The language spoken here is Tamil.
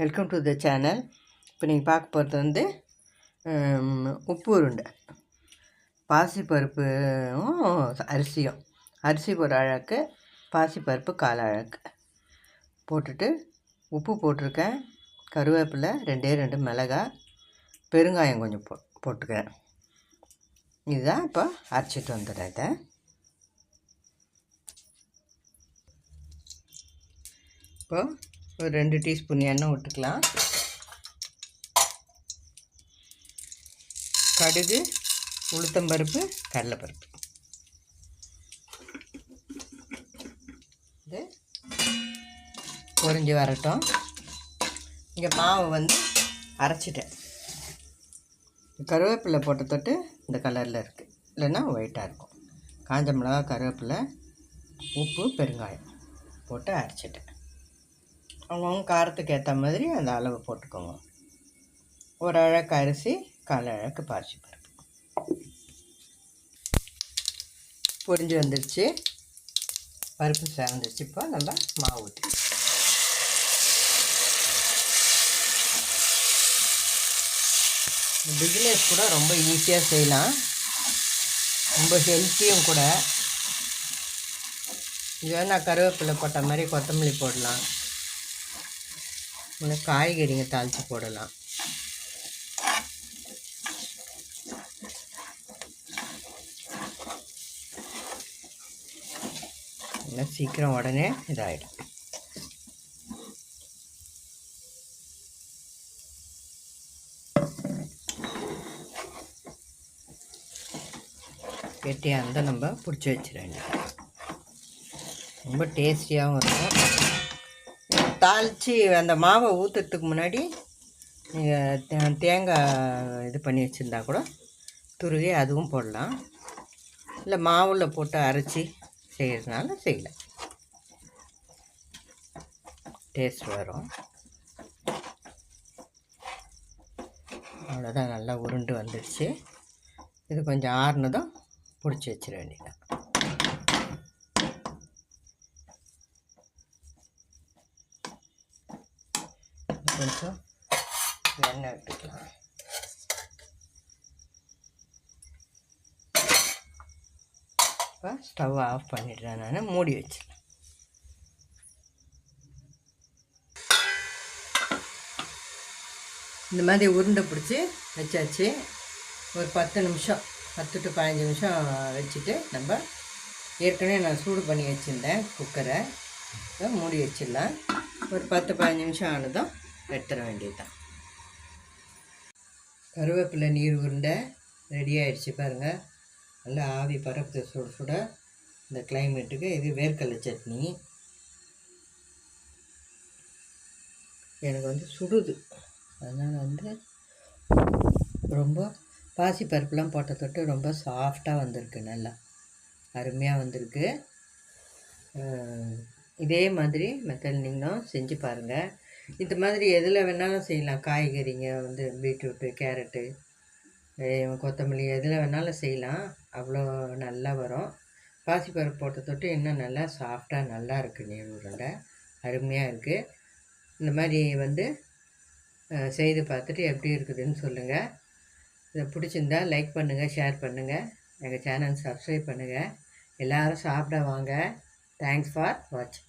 வெல்கம் டு த சேனல் இப்போ நீங்கள் பார்க்க போகிறது வந்து உப்பு உருண்டை. பாசிப்பருப்பும் அரிசியும். அரிசி ஒரு அழகு பாசிப்பருப்பு கால் அழகு. போட்டுட்டு உப்பு போட்டிருக்கேன். கருவேப்பிலை ரெண்டே ரெண்டு மிளகாய் பெருங்காயம் கொஞ்சம் போ போட்டுக்கிறேன். இதுதான் இப்போ அரைச்சிட்டு வந்துடுறேன் இதை. இப்போ ஒரு ரெண்டு டீஸ்பூன் எண்ணெய் விட்டுக்கலாம். கடுகு உளுத்தம்பருப்பு கடலைப்பருப்பு. இது பொறிஞ்சு வரட்டும். இங்கே மாவு வந்து அரைச்சிட்டேன். கருவேப்பிலை போட்ட தொட்டு இந்த கலரில் இருக்குது இல்லைன்னா ஒயிட்டாக இருக்கும். காஞ்ச மிளகா கருவேப்பிலை உப்பு பெருங்காயம் போட்டு அரைச்சிட்டேன். அவங்கவுங்க காரத்துக்கு ஏற்ற மாதிரி அந்த அளவு போட்டுக்கோங்க. ஒரு அழகு அரிசி கால் அழகு பாசி பருப்பு. பொரிஞ்சு வந்துடுச்சு பருப்பு சேர்ந்துருச்சு. இப்போ நம்ம மாவு ஊற்றி பிகினர்ஸ் கூட ரொம்ப ஈஸியாக செய்யலாம். ரொம்ப ஹெல்த்தியும் கூட. இது வேணா கருவேப்பிலை போட்ட மாதிரி கொத்தமல்லி போடலாம். இல்லை காய்கறிங்க தாளித்து போடலாம். இல்லை சீக்கிரம் உடனே இதாகிடும் கெட்டியாக இருந்தால் நம்ம பிடிச்சி வச்சிட வேண்டியது. ரொம்ப டேஸ்டியாகவும் இருக்கும் தாளித்து அந்த மாவை ஊற்றுறதுக்கு முன்னாடி நீங்கள் தேங்காய் இது பண்ணி வச்சுருந்தா கூட துருவி அதுவும் போடலாம். இல்லை மாவில் போட்டு அரைச்சி செய்கிறதுனால செய்யலாம் டேஸ்ட் வரும். அவ்வளோதான் நல்லா உருண்டு வந்துடுச்சு இது கொஞ்சம் ஆறுனதும் பிடிச்சி வச்சிட வேண்டியதான் கொஞ்சம் எண்ணெய் விட்டுக்கலாம். இப்போ ஸ்டவ் ஆஃப் பண்ணிடுறேன் நான். மூடி வச்சிடலாம் இந்த மாதிரி உருண்டை பிடிச்சி வச்சாச்சு. ஒரு பத்து நிமிஷம் பத்து டு பதினஞ்சு நிமிஷம் வச்சுட்டு நம்ம ஏற்கனவே நான் சூடு பண்ணி வச்சுருந்தேன் குக்கரை மூடி வச்சிடலாம். ஒரு பத்து பதினஞ்சு நிமிஷம் ஆனதும் எடுத்துட வேண்டியது தான் கருவேப்பிலை நீர் உருண்டை ரெடி ஆயிடுச்சு பாருங்கள் நல்லா ஆவி பரப்பு சுட சுட. இந்த கிளைமேட்டுக்கு இது வேர்க்கடலை சட்னி. எனக்கு வந்து சுடுது. அதனால் வந்து ரொம்ப பாசி பருப்புலாம் போட்ட தொட்டு ரொம்ப சாஃப்டாக வந்திருக்கு நல்லா. அருமையாக வந்திருக்கு. இதே மாதிரி மெத்தட் நீங்களும் செஞ்சு பாருங்கள் இது மாதிரி எதில் வேணாலும் செய்யலாம். காய்கறிங்க வந்து பீட்ரூட்டு கேரட்டு கொத்தமல்லி எதில் வேணாலும் செய்யலாம். அவ்வளோ நல்லா வரும். பாசிப்பருப்பு போட்ட தொட்டு இன்னும் நல்லா சாஃப்டாக நல்லா இருக்குது நீர் உருண்டை. அருமையாக இருக்குது இந்த மாதிரி வந்து செய்து பார்த்துட்டு எப்படி இருக்குதுன்னு சொல்லுங்கள் இதை பிடிச்சிருந்தா லைக் பண்ணுங்கள் ஷேர் பண்ணுங்கள் எங்கள் சேனல் சப்ஸ்கிரைப் பண்ணுங்கள் எல்லோரும் சாப்பிட வாங்க. தேங்க்ஸ் ஃபார் வாட்சிங்.